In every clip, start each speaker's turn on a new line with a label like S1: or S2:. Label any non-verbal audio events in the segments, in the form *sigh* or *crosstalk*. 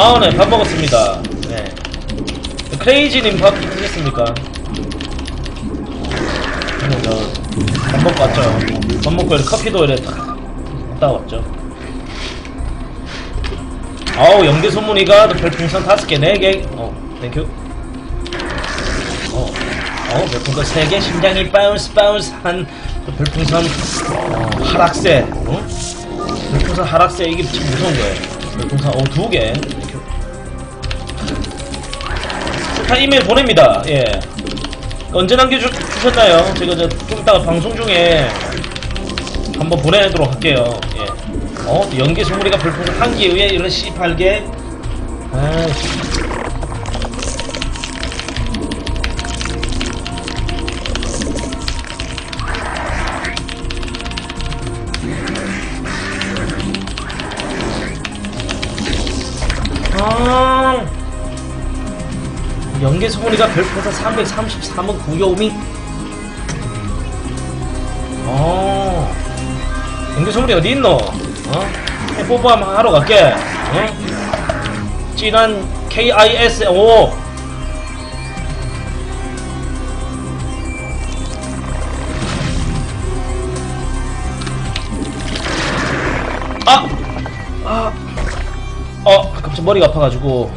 S1: 아, 네, 밥 먹었습니다. 네. 크레이지님 밥 드셨습니까? 저는 저, 밥 먹고 왔죠. 밥 먹고 이렇게 커피도 이렇게 탁 갔다 왔죠. 아우, 연계 소문이가 별풍선 다섯 개, 네 개. 어, 땡큐. 어, 어, 별풍선 세 개, 심장이 바운스 바운스 한그 별풍선 어, 하락세. 어? 별풍선 하락세 이게 참 무서운 거예요. 별풍선 어, 두 개. 이메일 보냅니다. 예. 언제 남겨주셨나요? 제가 저, 좀 이따가 방송 중에 한번 보내도록 할게요. 예. 어, 연계 소무리가 별풍선 한 개에 의해 이런 C8개. 아이씨. 연계 소문이가 별풍선 333은 구요미? 어. 연계 소문이 어디 있노? 어? 해뽀뽀 한번 하러 갈게. 어? 진한 KIS, 오. 아! 아! 어, 갑자기 머리가 아파가지고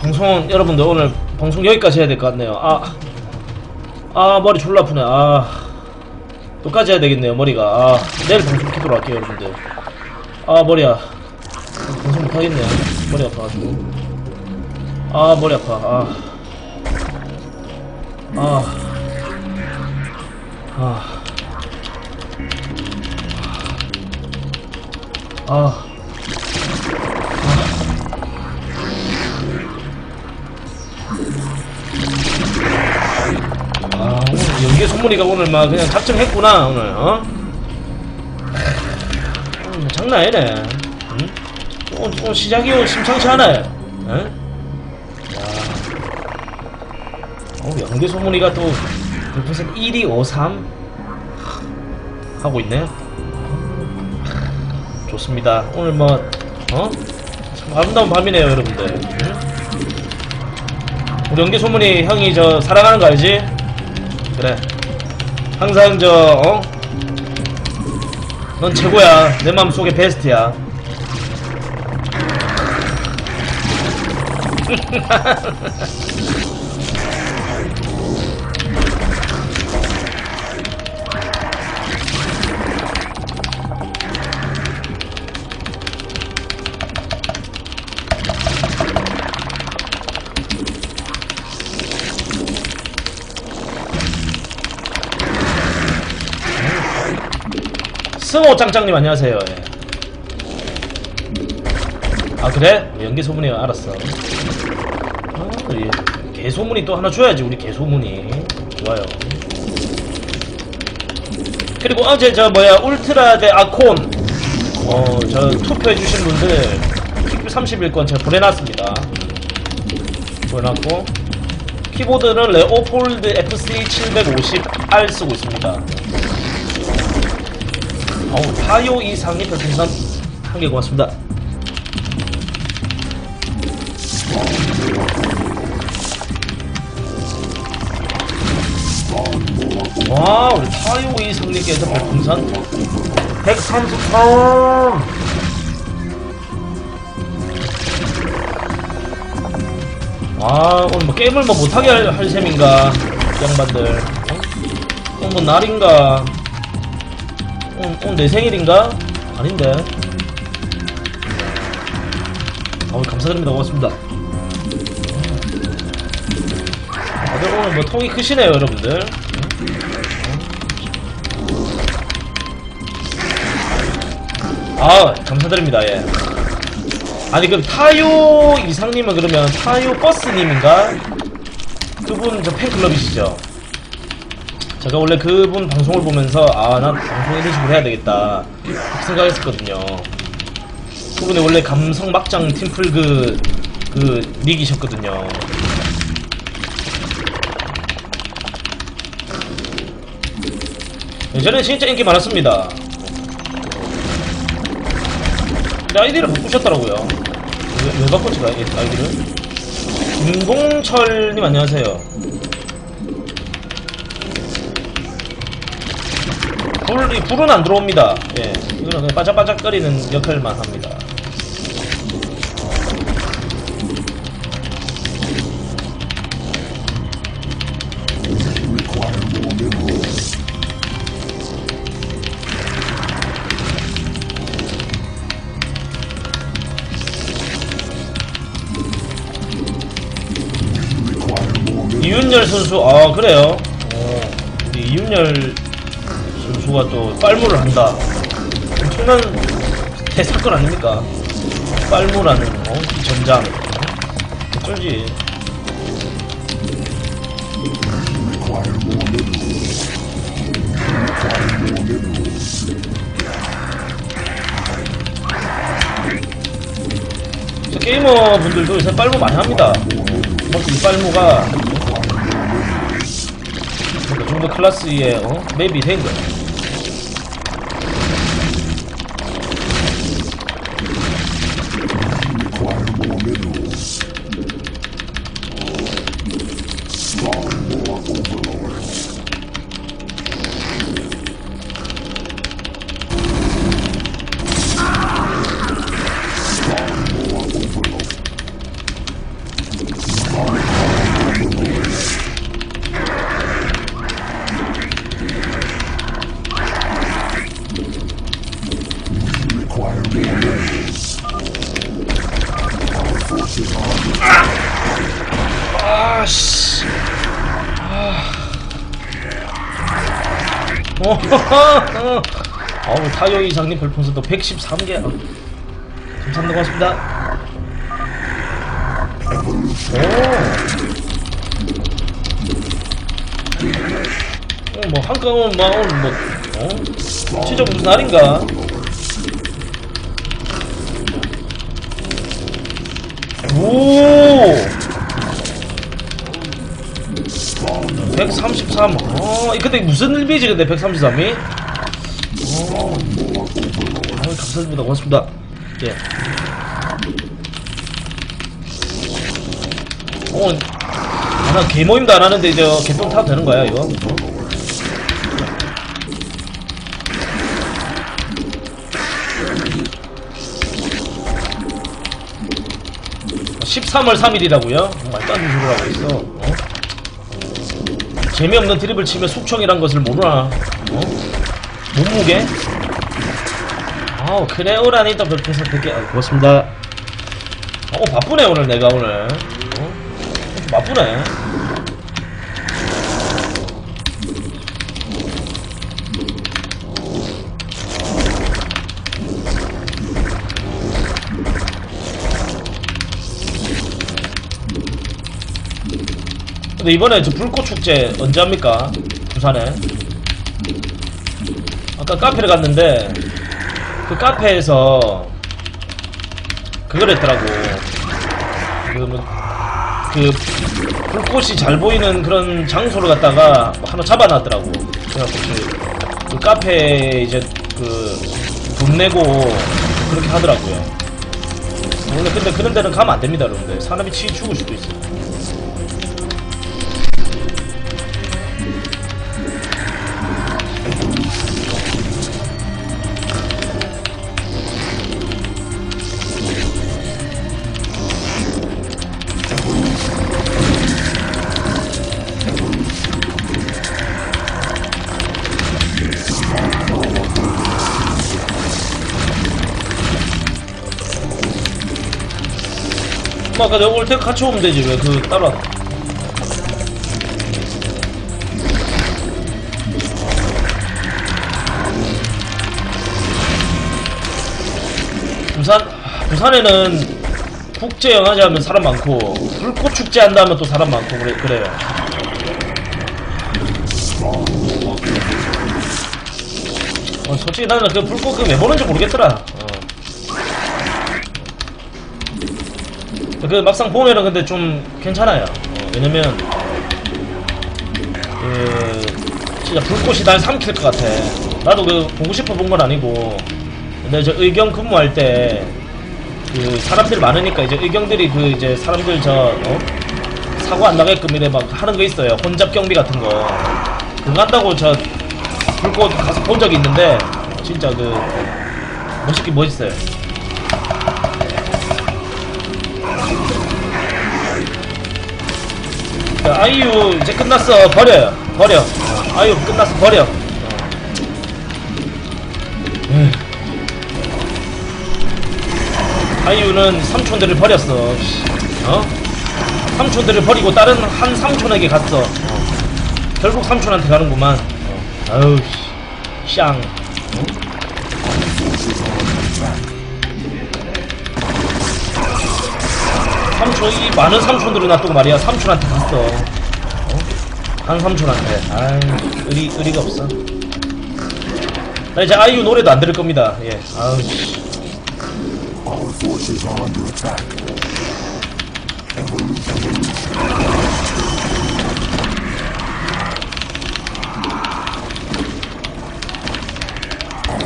S1: 방송 여러분들 오늘 방송 여기까지 해야 될 것 같네요. 아, 아 머리 졸라 아프네. 아, 또까지 해야 되겠네요 머리가. 아, 내일 방송 키도록 할게요 여러분들. 아 머리야. 방송 못 하겠네요. 머리 아파가지고. 아 머리 아파. 아, 아, 아, 아. 연계 손무리가 오늘 막 그냥 작정했구나, 오늘, 어? 뭐 장난 아니네. 응? 오늘, 시작이 심상치 않아요. 응? 야. 어, 연계 손무리가 또, 별풍선 1, 2, 5, 3 하고 있네. 좋습니다. 오늘 뭐, 어? 참 아름다운 밤이네요, 여러분들. 응? 우리 연계 소문이 형이 저 사랑하는 거 알지? 그래. 항상 저 어? 넌 최고야. 내 마음속에 베스트야. *laughs* 승호 짱짱님 안녕하세요. 예. 아 그래? 연계 소문이 알았어. 아, 예. 개 소문이 또 하나 줘야지 우리 개 소문이 좋아요. 그리고 어제 저 뭐야 울트라 대 아콘 어 저 투표해 주신 분들 킥뷰 31권 제가 보내놨습니다. 보내놨고 키보드는 레오폴드 FC 750R 쓰고 있습니다. 어우, 타요 이상이 별풍선 한 개 고맙습니다. 와, 우리 타요 이상님께서 별풍선 133! 와, 오늘 뭐 게임을 뭐 못하게 할, 할 셈인가, 이 양반들. 어? 오늘 뭐 날인가. 오늘, 오늘 내 생일인가? 아닌데. 어, 감사드립니다. 고맙습니다. 다들 오늘 뭐 통이 크시네요, 여러분들. 아, 감사드립니다. 예. 아니 그럼 타요 이상님은 그러면 타요 버스님인가? 그분 저 팬클럽이시죠? 제가 원래 그분 방송을 보면서 아 난 방송 이런 식으로 해야 되겠다. 생각했었거든요. 그분이 원래 감성 막장 팀플 그, 그 닉이셨거든요. 예전에 진짜 인기 많았습니다. 근데 아이디를 바꾸셨더라고요. 왜, 왜 바꿨지 가 아이디를? 김동철님 안녕하세요. 불, 이 불은 안 들어옵니다. 예, 이거는 반짝반짝거리는 역할만 합니다. 이윤열 선수, 아 그래요. 어, 우리 이윤열 선수가 또 빨무를 한다. 엄청난 대사건 아닙니까? 빨무라는 어? 이 전장. 어? 어쩐지. 저 게이머 분들도 요새 빨무 많이 합니다. 이 빨무가 그 정도 클래스의 어? 맵이 된 거야. 타요 이상님 별풍선도 113개. 어. 감사합니다. 고맙습니다. 오. 어, 뭐, 한꺼번에 막 오늘 뭐, 어? 진짜 무슨 날인가? 오! 133. 어, 이 근데 무슨 일비지 근데 133이? 어. 아유, 감사합니다. 고맙습니다. 예. 어, 아, 나 개모임도 안 하는데 이제 개똥 타도 되는 거야, 이거? 어? 13월 3일이라고요? 말도 안 되는 하고 있어. 어? 재미없는 드립을 치며 숙청이란 것을 모르나? 어? 몸무게? 아우 그래오라니 또 그렇게 해서 되게 아, 고맙습니다. 어 바쁘네 오늘 내가 오늘. 어? 좀 바쁘네. 근데 이번에 저 불꽃 축제 언제 합니까? 부산에. 아까 카페를 갔는데 그 카페에서 그걸 했더라고. 그, 뭐, 그 불꽃이 잘 보이는 그런 장소를 갖다가 하나 잡아놨더라고. 그래갖고 그, 그 카페에 이제 그 돈 내고 그렇게 하더라고요. 원래 근데 그런 데는 가면 안 됩니다, 여러분들. 사람이 치 죽을 수도 있어요. 아까 내가 올 때 같이 오면 되지 왜그안 부산 부산에는 국제 영화제 하면 사람 많고 불꽃 축제 한다면 또 사람 많고 그래 그래요. 어, 솔직히 나는 그 불꽃 그 왜 보는지 모르겠더라. 그 막상 보면은 근데 좀 괜찮아요. 어, 왜냐면 그 진짜 불꽃이 날 삼킬 것 같아. 나도 그 보고 싶어 본 건 아니고 근데 저 의경 근무할 때 그 사람들 많으니까 이제 의경들이 그 이제 사람들 저 어? 사고 안 나게끔 이래 막 하는 거 있어요. 혼잡 경비 같은 거. 그거 한다고 저 불꽃 가서 본 적이 있는데 진짜 그 멋있긴 멋있어요. 아이유 이제 끝났어 버려요 버려 어, 아이유 끝났어 버려 어. 에휴. 아이유는 삼촌들을 버렸어 씨. 어? 삼촌들을 버리고 다른 한 삼촌에게 갔어 어. 결국 삼촌한테 가는구만 어. 아유 씨. 삼촌 이 많은 삼촌들을 놔두고 말이야. 삼촌한테 갔어. 어? 한 삼촌한테. 아이 의리 의리가 없어. 나 이제 아이유 노래도 안 들을 겁니다. 예 아우 씨.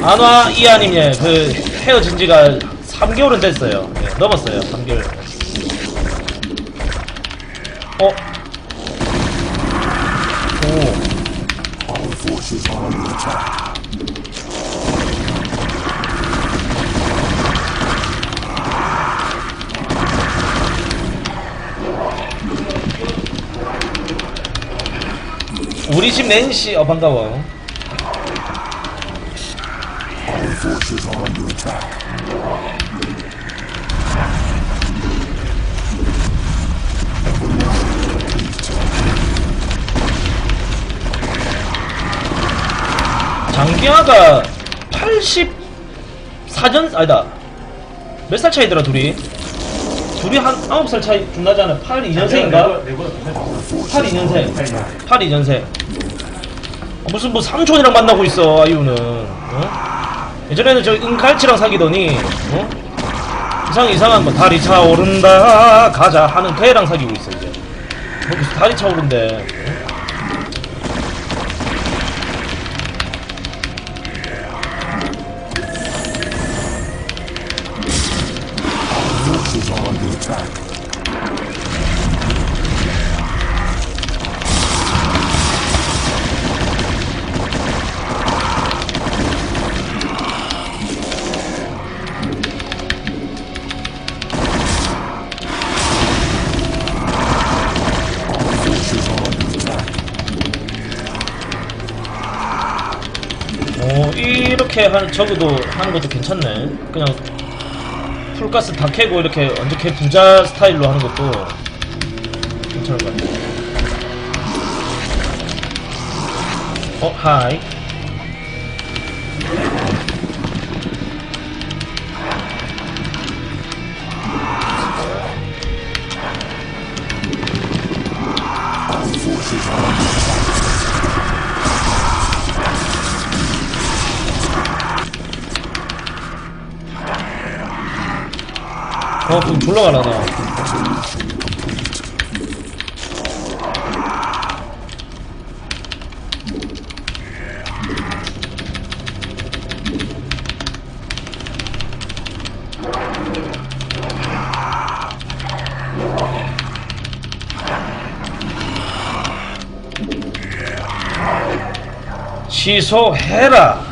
S1: 안와 이하님 예 그 헤어진 지가 3개월은 됐어요. 예, 넘었어요. 3개월 어? 오. 우리 집 낸시 어 반가워
S2: Our forces are under attack.
S1: 장기하가 84년 아니다. 몇 살 차이더라 둘이? 둘이 한 9살 차이 좀 나잖아. 82년생인가? 82년생. 82년생. 무슨 뭐 삼촌이랑 만나고 있어 아이유는. 어? 예전에는 저 은갈치랑 사귀더니 어? 이상 이상한 거. 다리 차오른다 가자 하는 걔랑 사귀고 있어 이제. 뭐 무슨 다리 차오른대 하는 적어도 하는 것도 괜찮네. 그냥 풀가스 다 캐고 이렇게 완전 개 부자 스타일로 하는 것도 괜찮을 것 같아. 어 하이.
S2: are
S1: 어 그럼 졸라 가라나. 취소해라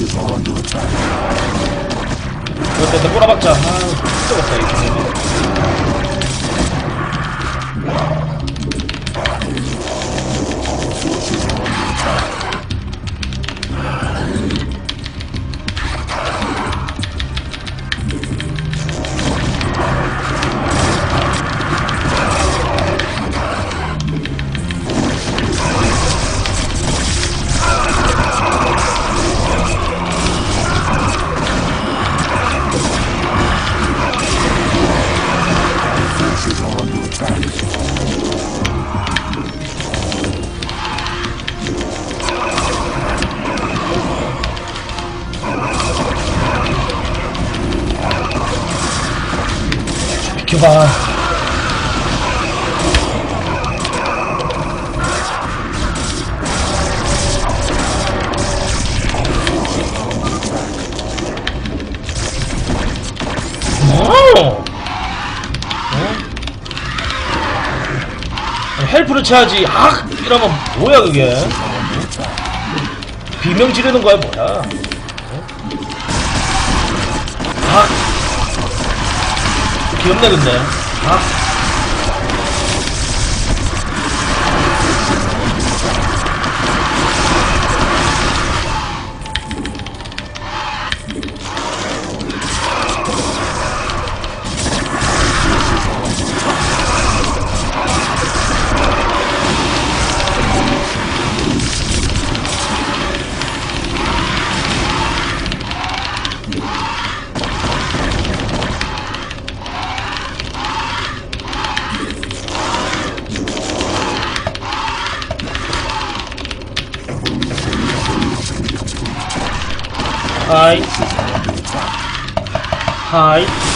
S1: 내 꼬라박자 아 뜯어봤다 이거 비켜봐. 뭐? 어? 헬프를 쳐야지. 악! 이러면 뭐야 그게? 비명 지르는 거야 뭐야? 근데. 악! 하이. 하이.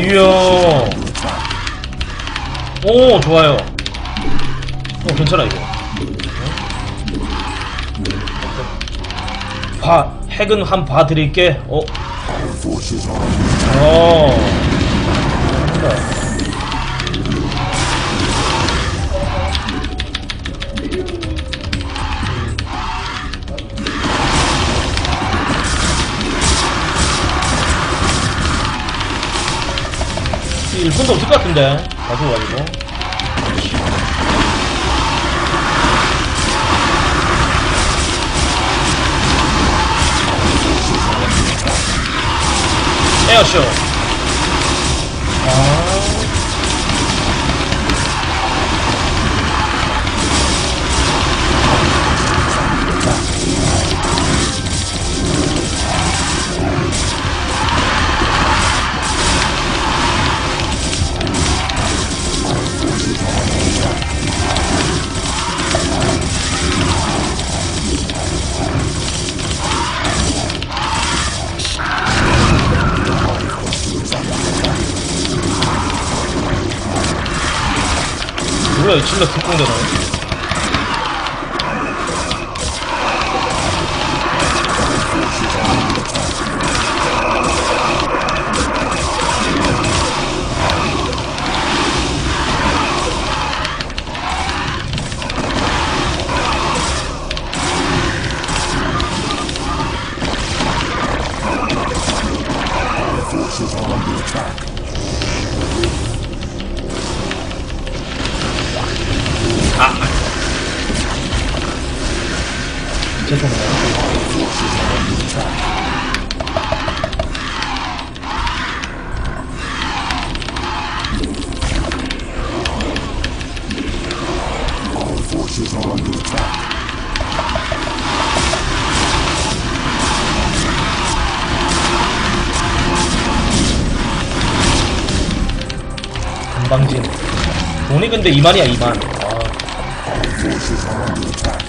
S1: 이야. 오, 좋아요. 어, 괜찮아, 이거. 어? 봐, 핵은 한. 어,
S2: forces are under
S1: 어. 일분도 없을 것 같은데. 가져가지고. 에어쇼 진짜 특공대네
S2: our forces are under attack.
S1: 죄송해요
S2: under attack.
S1: 건방진 돈이 근데 2만이야 2만 아,
S2: Our forces are under attack.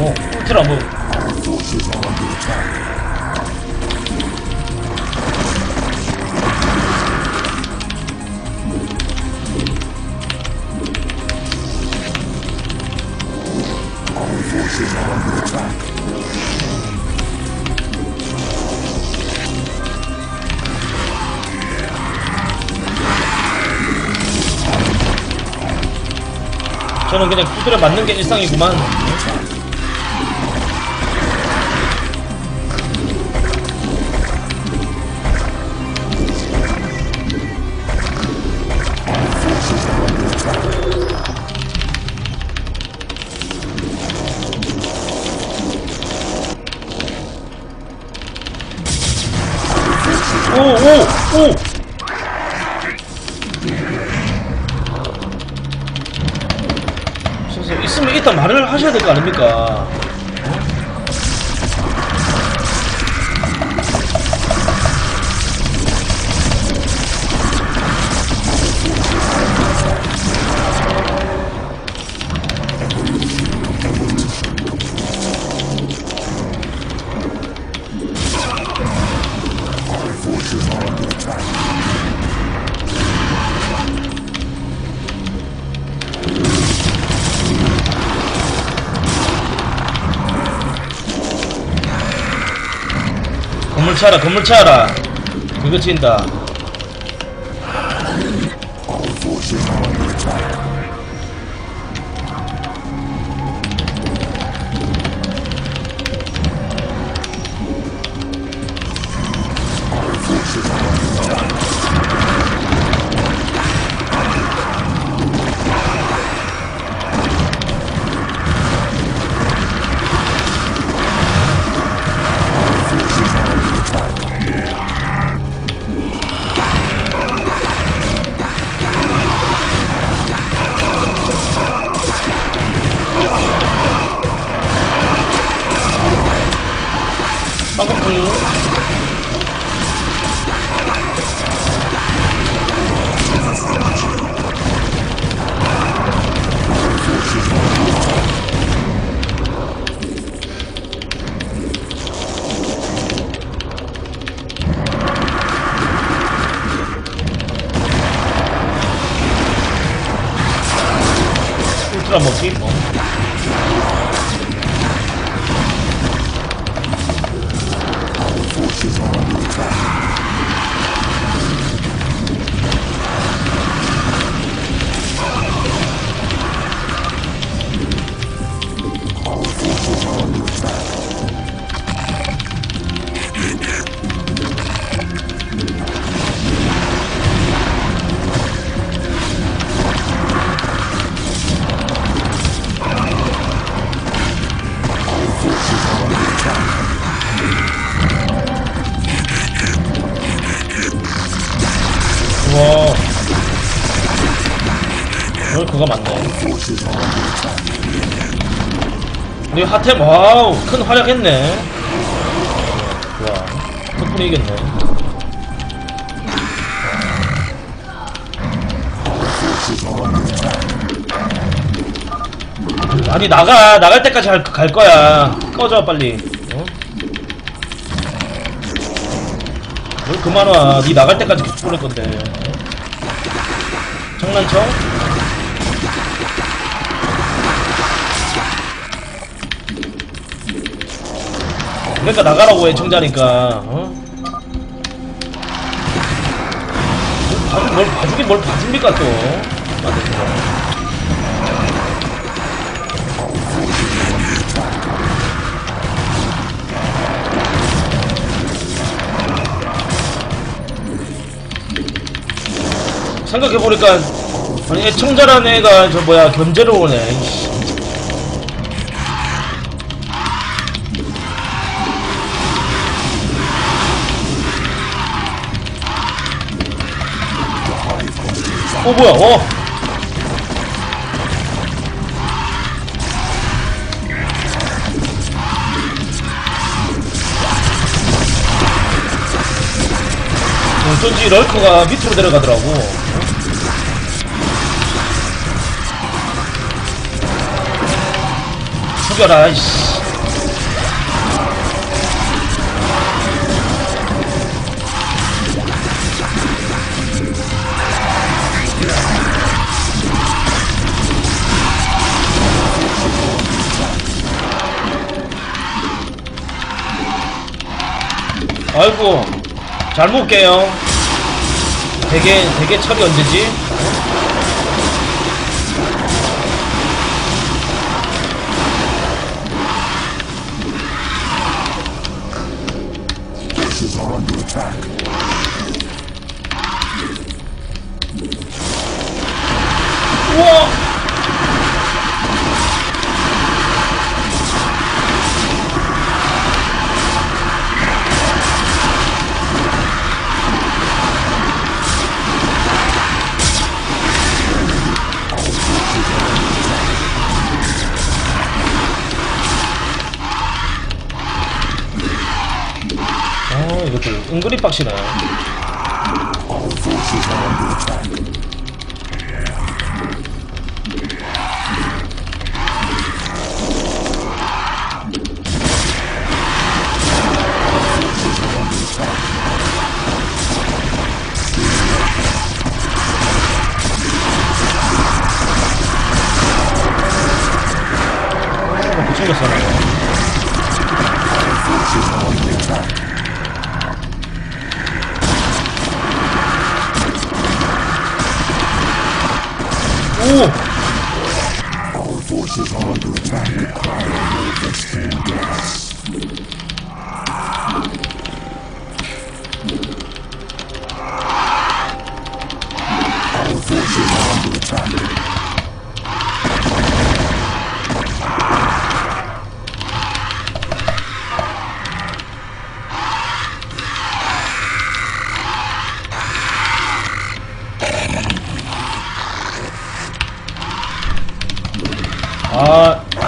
S1: 오 트라 뭐
S2: Our forces are under attack.
S1: 저는 그냥 두드려 맞는 게 일상이구만 있으면 일단 말을 하셔야 될 거 아닙니까? 차라, 건물 차라. 이거 친다. 하템, 와우, 큰 활약했네. 좋아. 덕분에 이겼네. 아니, 나가. 나갈 때까지 갈, 갈 거야. 꺼져, 빨리. 어? 뭘 그만 와. 니 나갈 때까지 보낼 건데. 어? 장난쳐? 그러니까 나가라고 애청자니까 어? 뭘, 봐주, 뭘 봐주긴 뭘 봐줍니까 또 그거. 생각해보니까 아니 애청자라는 애가 저 뭐야 견제로 오네 어 뭐야 어 어쩐지 럴커가 밑으로 내려가더라고. 죽여라 이씨 아이고 잘 먹을게요 되게 되게 철이 언제지? 빡시네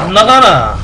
S1: 안 나가나?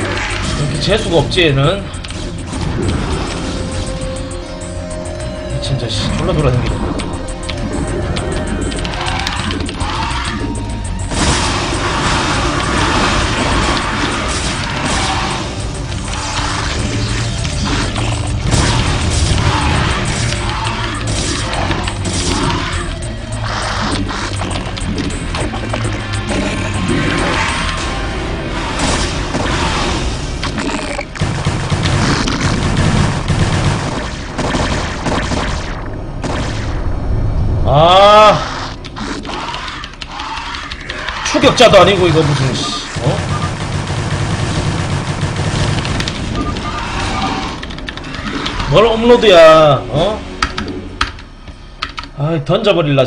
S1: 이렇게 재수가 없지, 얘는. 진짜, 씨, 졸라 돌아다니네. 추격자도 아니고, 이거 무슨, 씨, 어? 뭘 업로드야, 어? 아, 던져버릴라.